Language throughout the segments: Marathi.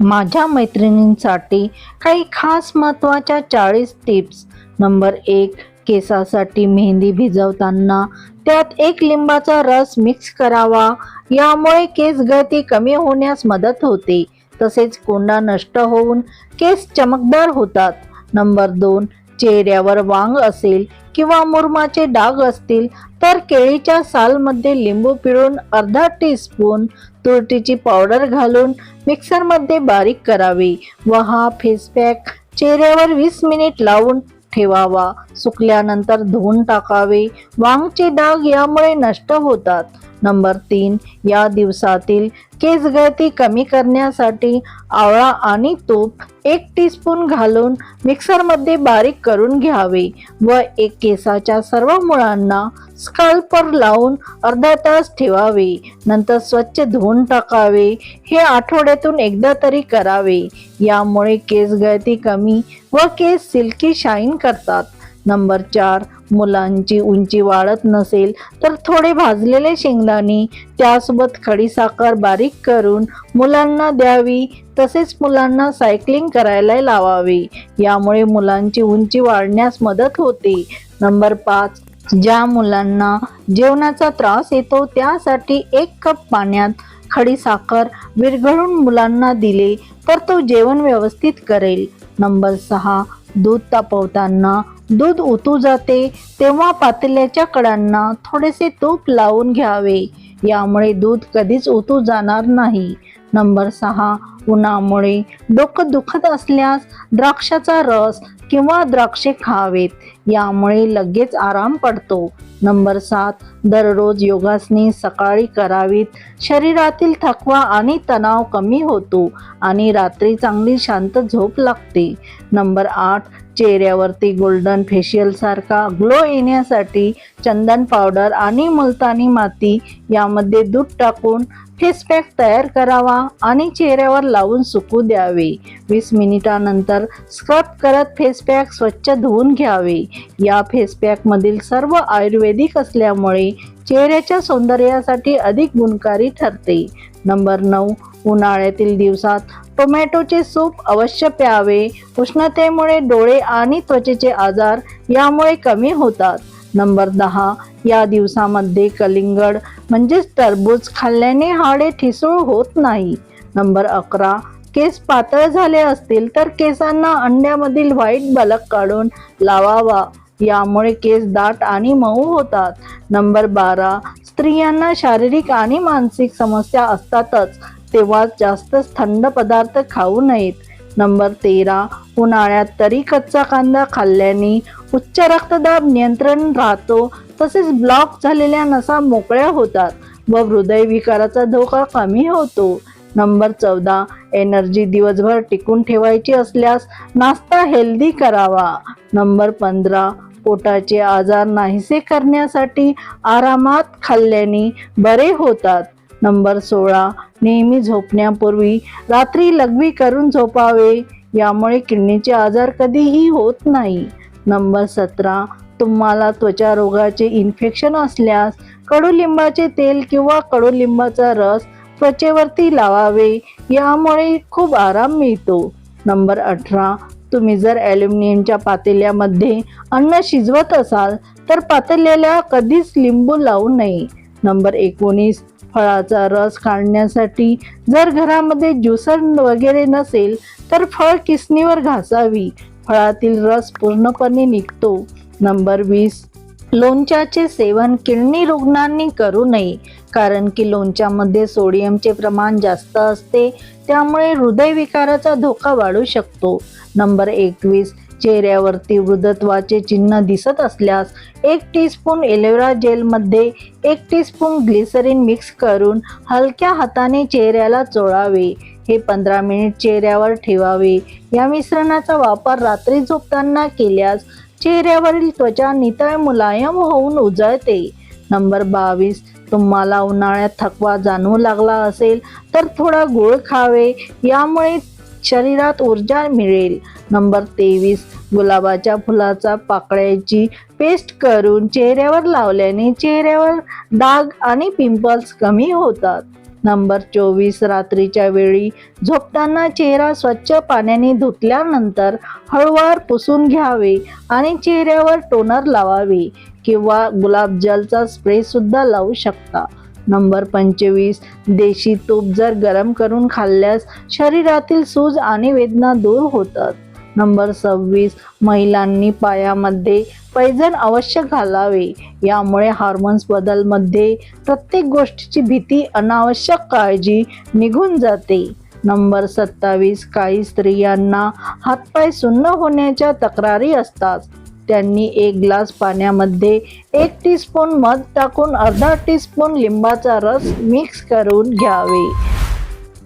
माझ्या मैत्रिणींसाठी काही खास महत्त्वाच्या चाळीस टिप्स. नंबर एक केसासाठी मेहंदी भिजवताना त्यात एक लिंबाचा रस मिक्स करावा. यामुळे केस गळती कमी होण्यास मदत होते. तसेच कोंडा नष्ट होऊन केस चमकदार होतात. नंबर दोन चेहऱ्यावर वांग असेल किंवा मुरमाचे डाग असतील तर केळीच्या सालमध्ये लिंबू पिळून अर्धा टीस्पून तुरटीची पावडर घालून मिक्सरमध्ये बारीक करावी. व हा फेस पॅक चेहऱ्यावर वीस मिनिट लावून ठेवावा. सुकल्यानंतर धुवून टाकावे. वांगचे डाग यामुळे नष्ट होतात. नंबर तीन या दिवसातील केस गळती कमी करण्यासाठी आवळा आणि तूप एक टीस्पून घालून मिक्सरमध्ये बारीक करून घ्यावे व एक केसाच्या सर्व मुळांना स्कल्पर लावून अर्धा तास ठेवावे. नंतर स्वच्छ धुवून टाकावे. हे आठवड्यातून एकदा तरी करावे. यामुळे केस गळती कमी व केस सिल्की शाईन करतात. नंबर चार मुलांची उंची वाढत नसेल तर थोडे भाजलेले शेंगदाणे त्यासोबत खडीसाखर बारीक करून मुलांना द्यावी. तसेच मुलांना सायकलिंग करायला लावावे. यामुळे मुलांची उंची वाढण्यास मदत होते. नंबर पाच ज्या मुलांना जेवणाचा त्रास येतो त्यासाठी एक कप पाण्यात खडीसाखर विरघळून मुलांना दिले तर तो जेवण व्यवस्थित करेल. नंबर सहा दूध तापवताना दूध उतू जाते तेव्हा पातेल्याच्या कडांना थोडेसे तूप लावून घ्यावे. यामुळे दूध कधीच उतू जाणार नाही. नंबर सहा उन्हामुळे. डोकं दुखत असल्यास द्राक्षाचा रस किंवा द्राक्षे खावेत. यामुळे लगेच आराम पडतो. नंबर सात दररोज योगासने सकाळी करावीत. शरीरातील थकवा आणि तणाव कमी होतो आणि रात्री चांगली शांत झोप लागते. नंबर आठ चेहऱ्यावरती गोल्डन फेशियल सारखा ग्लो येण्यासाठी चंदन पावडर आणि मुलतानी माती यामध्ये दूध टाकून फेस पॅक तयार करावा आणि चेहऱ्यावर लावून सुकू द्यावे. वीस मिनिटानंतर स्क्रब करत फेस पॅक स्वच्छ धुवून घ्यावे. या फेस पॅकमधील सर्व आयुर्वेदिक असल्यामुळे चेहऱ्याच्या सौंदर्यासाठी अधिक गुणकारी ठरते. नंबर नऊ उन्हाळ्यातील दिवसात टोमॅटोचे सूप अवश्य प्यावे. उष्णतेमुळे डोळे आणि त्वचेचे आजार यामुळे कमी होतात. नंबर दहा. या दिवसामध्ये कलिंगड म्हणजेच टरबूज खाल्ल्याने हाडे ठिसूळ होत नाही. नंबर अकरा. केस पातळ झाले असतील तर केसांना अंड्यामधील व्हाईट बलक काढून लावावा. यामुळे केस दाट आणि मऊ होतात. नंबर बारा. स्त्रियांना शारीरिक आणि मानसिक समस्या असतातच तेव्हा जास्त थंड पदार्थ खाऊ नयेत. नंबर तेरा. उन्हाळ्यात तरी कच्चा कांदा खाल्ल्याने उच्च रक्तदाब नियंत्रण राहतो तसेच ब्लॉक झालेल्या नसा मोकळ्या होतात व हृदयविकाराचा धोका कमी होतो. नंबर चौदा एनर्जी दिवसभर टिकून ठेवायची असल्यास नाश्ता हेल्दी करावा. नंबर पंधरा पोटाचे आजार नाहीसे करण्यासाठी आरामात खाल्ल्याने बरे होतात. नंबर सोळा नेहमी झोपण्यापूर्वी रात्री लघवी करून झोपावे यामुळे किडनीचे आजार कधीही होत नाही. नंबर सतरा तुम्हाला त्वचा रोगाचे इन्फेक्शन असल्यास कडुलिंबाचे तेल किंवा कडुलिंबाचा रस त्वचेवरती लावावे यामुळे खूप आराम मिळतो. नंबर अठरा तुम्ही जर ॲल्युमिनियमच्या पातेल्यामध्ये अन्न शिजवत असाल तर पातेल्याला कधीच लिंबू लावू नये. नंबर एकोणीस फळाचा रस काढण्यासाठी जर घरामध्ये ज्युसर वगैरे नसेल तर फळ किसणीवर घासावी. फळातील रस पूर्णपणे निघतो. नंबर वीस. लोणच्याचे सेवन किडनी रुग्णांनी करू नये कारण की लोणच्यामध्ये सोडियमचे प्रमाण जास्त असते त्यामुळे हृदयविकाराचा धोका वाढू शकतो. नंबर एकवीस. चेहऱ्यावरती वृद्धत्वाचे चिन्ह दिसत असल्यास एक टीस्पून एलोवेरा जेलमध्ये एक टीस्पून ग्लिसरीन मिक्स करून हलक्या हाताने चेहऱ्याला चोळावे. हे पंधरा मिनिट चेहऱ्यावर ठेवावे. या मिश्रणाचा वापर रात्री झोपताना केल्यास चेहऱ्यावरील त्वचा नितळ मुलायम होऊन उजळते. नंबर बावीस. तुम्हाला उन्हाळ्यात थकवा जाणवू लागला असेल तर थोडा गुळ खावे. यामुळे शरीरात ऊर्जा मिळेल. नंबर तेवीस. गुलाबाच्या फुलाचा पाकळ्याची पेस्ट करून चेहऱ्यावर लावल्याने चेहऱ्यावर डाग आणि पिंपल्स कमी होतात. नंबर चोवीस रात्रीच्या वेळी झोपताना चेहरा स्वच्छ पाण्याने धुतल्यानंतर हळूवार पुसून घ्यावे आणि चेहऱ्यावर टोनर लावावे किंवा गुलाबजलचा स्प्रे सुद्धा लावू शकता. नंबर पंचवीस देशी तूप जर गरम करून खाल्ल्यास शरीरातील सूज आणि वेदना दूर होतात. नंबर सव्वीस महिलांनी पायामध्ये पैजण अवश्य घालावे. यामुळे हार्मोन्स बदलमध्ये प्रत्येक गोष्टीची भीती अनावश्यक काळजी निघून जाते. नंबर सत्तावीस काही स्त्रियांना हातपाय सुन्न होण्याच्या तक्रारी असतात. त्यांनी एक ग्लास पाण्यामध्ये एक टीस्पून मध टाकून अर्धा टीस्पून लिंबाचा रस मिक्स करून घ्यावे.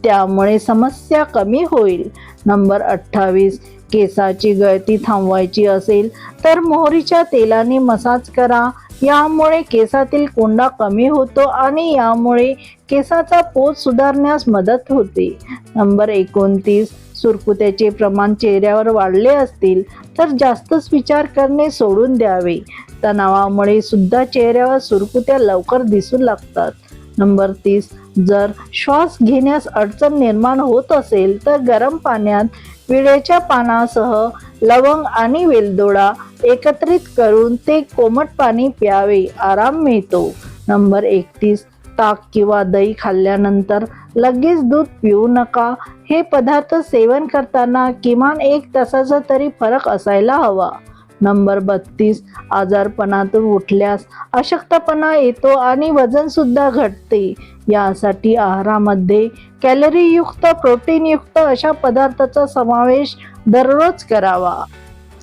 त्यामुळे समस्या कमी होईल. नंबर अठ्ठावीस केसाची गळती थांबवायची असेल तर मोहरीच्या तेलाने मसाज करा. यामुळे केसातील कोंडा कमी होतो आणि यामुळे केसाचा पोत सुधारण्यास मदत होते. नंबर एकोणतीस सुरकुत्याचे प्रमाण चेहऱ्यावर वाढले असतील तर जास्तच विचार करणे सोडून द्यावे. तणावामुळे सुद्धा चेहऱ्यावर सुरकुत्या लवकर दिसू लागतात. नंबर तीस जर श्वास घेण्यास अडचण निर्माण होत असेल तर गरम पाण्यात विड्याच्या पानासह लवंग आणि वेलदोडा एकत्रित करून ते कोमट पाणी प्यावे आराम मिळतो. नंबर एकतीस ताक किंवा दही खाल्ल्यानंतर लगेच दूध पिऊ नका. हे पदार्थ सेवन करताना किमान एक तासाचा तरी फरक असायला हवा. नंबर बत्तीस आजारपणातून उठल्यास अशक्तपणा येतो आणि वजन सुद्धा घटते. यासाठी आहारामध्ये कॅलरीयुक्त प्रोटीनयुक्त अशा पदार्थाचा समावेश दररोज करावा.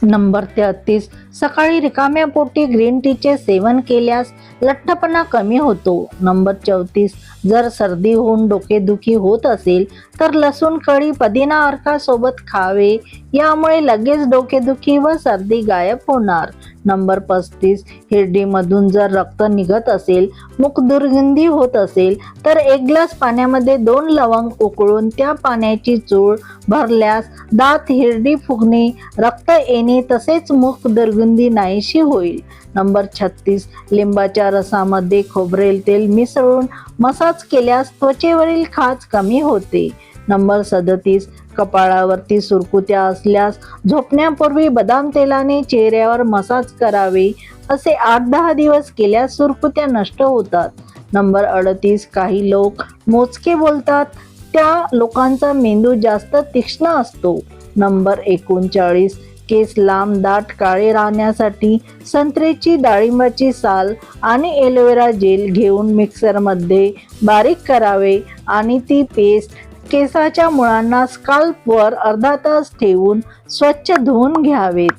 नंबर तेहतीस. सकाळी रिकाम्या पोटी ग्रीन टीचे सेवन केल्यास लठ्ठपणा कमी होतो. नंबर चौतीस. जर सर्दी होऊन डोकेदुखी होत असेल तर लसूण कळी पदिना अर्कासोबत खावे. यामुळे लगेच डोकेदुखी व सर्दी गायब होणार. नंबर पस्तीस हिरडीमधून जर रक्त निघत असेल मुख दुर्गंधी होत असेल तर एक ग्लास पाण्यामध्ये दोन लवंग उकळून त्या पाण्याची चूळ भरल्यास दात हिरडी फुगणे रक्त येणे तसेच मुख दुर्गंधी नाहीशी होईल. नंबर छत्तीस लिंबाच्या रसामध्ये खोबरेल तेल मिसळून मसाज केल्यास त्वचेवरील खाज कमी होते. नंबर सदतीस कपाळावरती सुरकुत्या असल्यास झोपण्यापूर्वी बदाम तेलाने चेहऱ्यावर मसाज करावे असे आठ दहा दिवस केल्यास सुरकुत्या नष्ट होतात. नंबर अडतीस काही लोक मोजके बोलतात. त्या लोकांचा मेंदू जास्त तीक्ष्ण असतो. नंबर एकोणचाळीस केस लांब दाट काळे राहण्यासाठी संत्र्याची डाळिंबाची साल आणि एलोवेरा जेल घेऊन मिक्सरमध्ये बारीक करावे आणि ती पेस्ट केसाच्या मुळांना स्काल्पवर अर्धा तास ठेवून स्वच्छ धुवून घ्यावेत.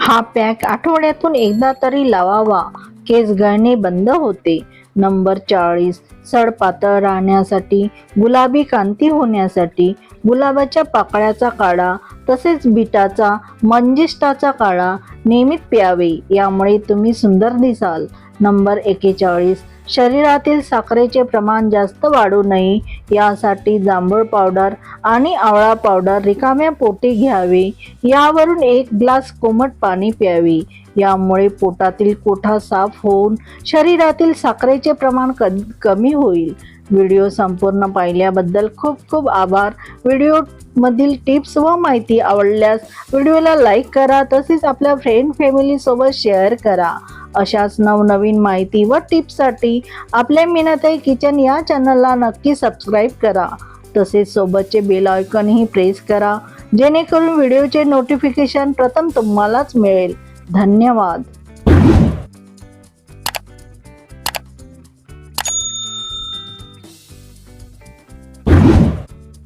हा पॅक आठवड्यातून एकदा तरी लावावा. केस गळणे बंद होते. नंबर चाळीस सडपातळ राहण्यासाठी गुलाबी कांती होण्यासाठी गुलाबाच्या पाकळ्याचा काढा तसेच बिटाचा मंजिष्टाचा काढा नियमित प्यावे. यामुळे तुम्ही सुंदर दिसाल. नंबर एकेचाळीस शरीरातील साखरेचे प्रमाण जास्त वाढू नये यासाठी जांभूळ पावडर आणि आवळा पावडर रिकाम्या पोटी घ्यावे. यावरून एक ग्लास कोमट पाणी प्यावे. यामुळे पोटातील कोठा साफ होऊन शरीरातील साखरेचे प्रमाण क कमी होईल. व्हिडिओ संपूर्ण पाहिल्याबद्दल खूप खूप आभार. व्हिडिओमधील टिप्स व माहिती आवडल्यास व्हिडिओला लाईक करा तसेच आपल्या फ्रेंड फॅमिलीसोबत शेअर करा. अशाच नवनवीन माहिती व टिप्ससाठी आपल्या मीनाताई किचन या चॅनलला नक्की सबस्क्राईब करा. तसेच सोबतचे बेल आयकॉनही प्रेस करा जेणेकरून व्हिडिओचे नोटिफिकेशन प्रथम तुम्हालाच मिळेल. धन्यवाद.